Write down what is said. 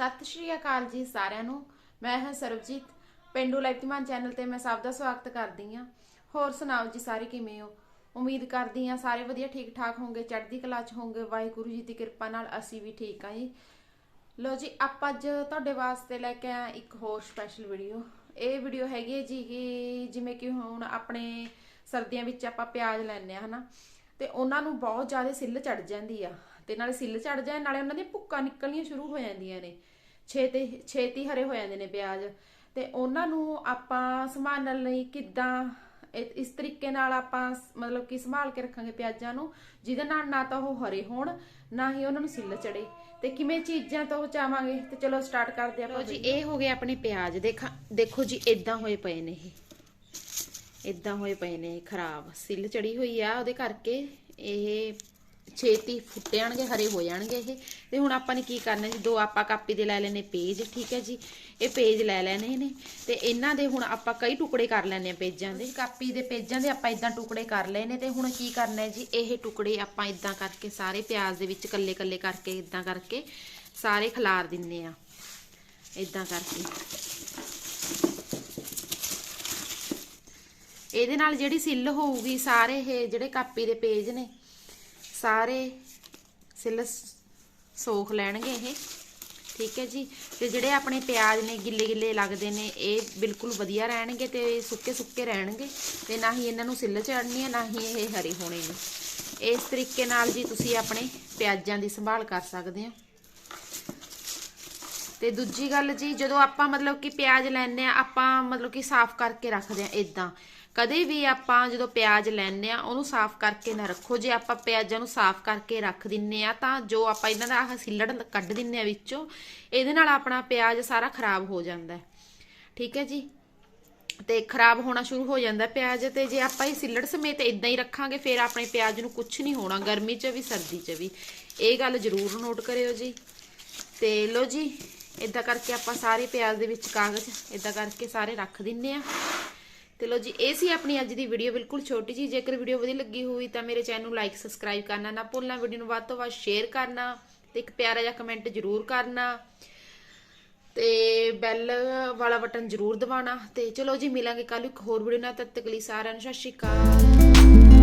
ਸਤਿ ਸ਼੍ਰੀ ਅਕਾਲ ਜੀ ਸਾਰਿਆਂ ਨੂੰ। ਮੈਂ ਹਾਂ ਸਰਬਜੀਤ। ਪਿੰਡੂ ਲਾਈਵਤੀਮਾਨ ਚੈਨਲ ਤੇ ਮੈਂ ਸਭ ਦਾ ਸਵਾਗਤ ਕਰਦੀ ਹਾਂ। ਹੋਰ ਸੁਣਾਓ ਜੀ ਸਾਰੇ ਕਿਵੇਂ ਹੋ? ਉਮੀਦ ਕਰਦੀ ਹਾਂ ਸਾਰੇ ਵਧੀਆ ਠੀਕ ਠਾਕ ਹੋਵੋਗੇ ਚੜ੍ਹਦੀ ਕਲਾ 'ਚ ਹੋਵੋਗੇ ਵਾਹਿਗੁਰੂ ਜੀ ਦੀ ਕਿਰਪਾ ਨਾਲ ਅਸੀਂ ਵੀ ਠੀਕ ਹਾਂ ਜੀ। ਲੋ ਜੀ, ਆਪਾਂ ਅੱਜ ਤੁਹਾਡੇ ਵਾਸਤੇ ਲੈ ਕੇ ਆਇਆ ਇੱਕ ਹੋਰ ਸਪੈਸ਼ਲ ਵੀਡੀਓ ਇਹ ਵੀਡੀਓ ਹੈਗੀ ਹੈ ਜੀ ਕਿ ਜਿਵੇਂ ਕਿ ਹੁਣ ਆਪਣੇ ਸਰਦੀਆਂ ਵਿੱਚ ਆਪਾਂ ਪਿਆਜ਼ ਲੈਂਦੇ ਆ ਹਨਾ? ਤੇ ਉਹਨਾਂ ਨੂੰ ਬਹੁਤ ਜ਼ਿਆਦਾ ਸਿੱਲ ਚੜ ਜਾਂਦੀ ਆ। ਤੇ ਨਾਲੇ ਸਿੱਲ ਚੜ ਜਾਏ ਨਾਲੇ ਉਹਨਾਂ ਦੀਆਂ ਭੁੱਕਾਂ ਨਿਕਲਣੀਆਂ ਸ਼ੁਰੂ ਹੋ ਜਾਂਦੀਆਂ ਨੇ। ਛੇਤੀ ਛੇਤੀ ਹਰੇ ਹੋ ਜਾਂਦੇ ਨੇ ਪਿਆਜ਼। ਤੇ ਉਹਨਾਂ ਨੂੰ ਆਪਾਂ ਸੰਭਾਲਣ ਲਈ ਕਿੱਦਾਂ ਇਸ ਤਰੀਕੇ ਨਾਲ ਆਪਾਂ ਮਤਲਬ ਕਿ ਸੰਭਾਲ ਕੇ ਰੱਖਾਂਗੇ ਪਿਆਜ਼ਾਂ ਨੂੰ ਜਿਹਦੇ ਨਾਲ ਨਾ ਤਾਂ ਉਹ ਹਰੇ ਹੋਣ ਨਾ ਹੀ ਉਹਨਾਂ ਨੂੰ ਸਿੱਲ ਚੜੇ ਤੇ ਕਿਵੇਂ ਚੀਜ਼ਾਂ ਤੋਂ ਬਚਾਵਾਂਗੇ? ਤੇ ਚਲੋ ਸਟਾਰਟ ਕਰਦੇ ਆਪਾਂ ਜੀ ਇਹ ਹੋ ਗਏ ਆਪਣੇ ਪਿਆਜ਼। ਦੇਖਾਂ ਦੇਖੋ ਜੀ ਇਦਾਂ ਹੋਏ ਪਏ ਨੇ ਇਹ। ਇਦਾਂ ਹੋਏ ਪਏ ਨੇ ਖਰਾਬ। ਸਿੱਲ ਚੜੀ ਹੋਈ ਆ ਉਹਦੇ ਕਰਕੇ। ਇਹ ਛੇਤੀ ਫੁੱਟਣਗੇ ਹਰੇ ਹੋ ਜਾਣਗੇ ਇਹ। ਤੇ ਹੁਣ ਆਪਾਂ ਨੇ ਕੀ ਕਰਨਾ ਜੀ? ਦੋ ਆਪਾਂ ਕਾਪੀ ਦੇ ਲੈ ਲੈਨੇ ਪੇਜ, ਠੀਕ ਹੈ ਜੀ? ਇਹ ਪੇਜ ਲੈ ਲੈਣੇ ਨੇ। ਤੇ ਇਹਨਾਂ ਦੇ ਹੁਣ ਆਪਾਂ ਕਈ ਟੁਕੜੇ ਕਰ ਲੈਣੇ ਆ ਪੇਜਾਂ ਦੇ। ਕਾਪੀ ਦੇ ਪੇਜਾਂ ਦੇ ਆਪਾਂ ਇਦਾਂ ਟੁਕੜੇ ਕਰ ਲਏ ਨੇ ਤੇ ਹੁਣ ਕੀ ਕਰਨਾ ਹੈ ਜੀ? ਇਹ ਟੁਕੜੇ ਆਪਾਂ ਇਦਾਂ ਕਰਕੇ ਸਾਰੇ ਪਿਆਜ਼ ਦੇ ਵਿੱਚ ਕੱਲੇ ਕੱਲੇ ਕਰਕੇ ਇਦਾਂ ਕਰਕੇ ਸਾਰੇ ਖਿਲਾਰ ਦਿੰਨੇ ਆ। ਇਦਾਂ ਕਰਕੇ। ਇਹਦੇ ਨਾਲ ਜਿਹੜੀ ਸਿੱਲ ਹੋਊਗੀ, ਸਾਰੇ ਇਹ ਜਿਹੜੇ ਕਾਪੀ ਦੇ ਪੇਜ ਨੇ ਸਾਰੇ ਸਿੱਲ ਸ- ਸੋਖ ਲੈਣਗੇ ਇਹ। ਠੀਕ ਹੈ ਜੀ? ਤੇ ਜਿਹੜੇ ਆਪਣੇ ਪਿਆਜ਼ ਨੇ, ਗਿੱਲੇ ਗਿੱਲੇ ਲੱਗਦੇ ਨੇ, ਇਹ ਬਿਲਕੁਲ ਵਧੀਆ ਰਹਿਣਗੇ ਤੇ ਸੁੱਕੇ ਸੁੱਕੇ ਰਹਿਣਗੇ। ਤੇ ਨਾ ਹੀ ਇਹਨਾਂ ਨੂੰ ਸਿੱਲ ਚੜਨੀ ਹੈ, ਨਾ ਹੀ ਇਹ ਹਰੇ ਹੋਣੇ ਨੇ। ਇਸ ਤਰੀਕੇ ਨਾਲ ਜੀ ਤੁਸੀਂ ਆਪਣੇ ਪਿਆਜ਼ਾਂ ਦੀ ਸੰਭਾਲ ਕਰ ਸਕਦੇ ਹੋ। ਤੇ ਦੂਜੀ ਗੱਲ ਜੀ, ਜਦੋਂ ਆਪਾਂ ਮਤਲਬ ਕਿ ਪਿਆਜ਼ ਲੈਣੇ ਆ ਆਪਾਂ ਮਤਲਬ ਕਿ ਸਾਫ਼ ਕਰਕੇ ਰੱਖਦੇ ਆ ਇਦਾਂ ਕਦੇ ਵੀ ਆਪਾਂ ਜਦੋਂ ਪਿਆਜ਼ ਲੈਣੇ ਆ ਉਹਨੂੰ ਸਾਫ਼ ਕਰਕੇ ਨਾ ਰੱਖੋ। ਜੇ ਆਪਾਂ ਪਿਆਜ਼ਾਂ ਨੂੰ ਸਾਫ਼ ਕਰਕੇ ਰੱਖ ਦਿੰਨੇ ਆ ਤਾਂ ਜੋ ਆਪਾਂ ਇਹਨਾਂ ਦਾ ਆਹ ਸਿੱਲੜ ਕੱਢ ਦਿੰਨੇ ਆ ਵਿੱਚੋਂ, ਇਹਦੇ ਨਾਲ ਆਪਣਾ ਪਿਆਜ਼ ਸਾਰਾ ਖਰਾਬ ਹੋ ਜਾਂਦਾ ਹੈ। ਠੀਕ ਹੈ ਜੀ? ਤੇ ਖਰਾਬ ਹੋਣਾ ਸ਼ੁਰੂ ਹੋ ਜਾਂਦਾ ਪਿਆਜ਼ ਤੇ। ਜੇ ਆਪਾਂ ਇਹ ਸਿੱਲੜ ਸਮੇਤ ਇਦਾਂ ਹੀ ਰੱਖਾਂਗੇ, ਫਿਰ ਆਪਣੇ ਪਿਆਜ਼ ਨੂੰ ਕੁਝ ਨਹੀਂ ਹੋਣਾ, ਗਰਮੀ 'ਚ ਵੀ, ਸਰਦੀ 'ਚ ਵੀ। ਇਹ ਗੱਲ ਜ਼ਰੂਰ ਨੋਟ ਕਰਿਓ ਜੀ। ਤੇ ਲੋ ਜੀ ਇਦਾਂ ਕਰਕੇ ਆਪਾਂ ਸਾਰੇ ਪਿਆਜ਼ ਦੇ ਵਿੱਚ ਕਾਗਜ਼ ਇਦਾਂ ਕਰਕੇ ਸਾਰੇ ਰੱਖ ਦਿੰਨੇ ਆ। ਤੇ ਲੋ ਜੀ, ਇਹ ਸੀ ਆਪਣੀ ਅੱਜ ਦੀ ਵੀਡੀਓ ਬਿਲਕੁਲ ਛੋਟੀ ਜੀ ਜੇਕਰ ਵੀਡੀਓ ਵਧੀਆ ਲੱਗੀ ਹੋਈ ਤਾਂ ਮੇਰੇ ਚੈਨਲ ਨੂੰ ਲਾਈਕ ਸਬਸਕ੍ਰਾਈਬ ਕਰਨਾ ਨਾ ਭੁੱਲਣਾ। ਵੀਡੀਓ ਨੂੰ ਵੱਧ ਤੋਂ ਵੱਧ ਸ਼ੇਅਰ ਕਰਨਾ ਤੇ ਇੱਕ ਪਿਆਰਾ ਜਿਹਾ ਕਮੈਂਟ ਜ਼ਰੂਰ ਕਰਨਾ। ਤੇ ਬੈਲ ਵਾਲਾ ਬਟਨ ਜ਼ਰੂਰ ਦਬਾਉਣਾ। ਤੇ ਚਲੋ ਜੀ, ਮਿਲਾਂਗੇ ਕੱਲ ਇੱਕ ਹੋਰ ਵੀਡੀਓ ਨਾਲ। ਤਦ ਤੱਕ ਲਈ ਸਾਰਿਆਂ ਨੂੰ ਸਤਿ ਸ਼੍ਰੀ ਅਕਾਲ।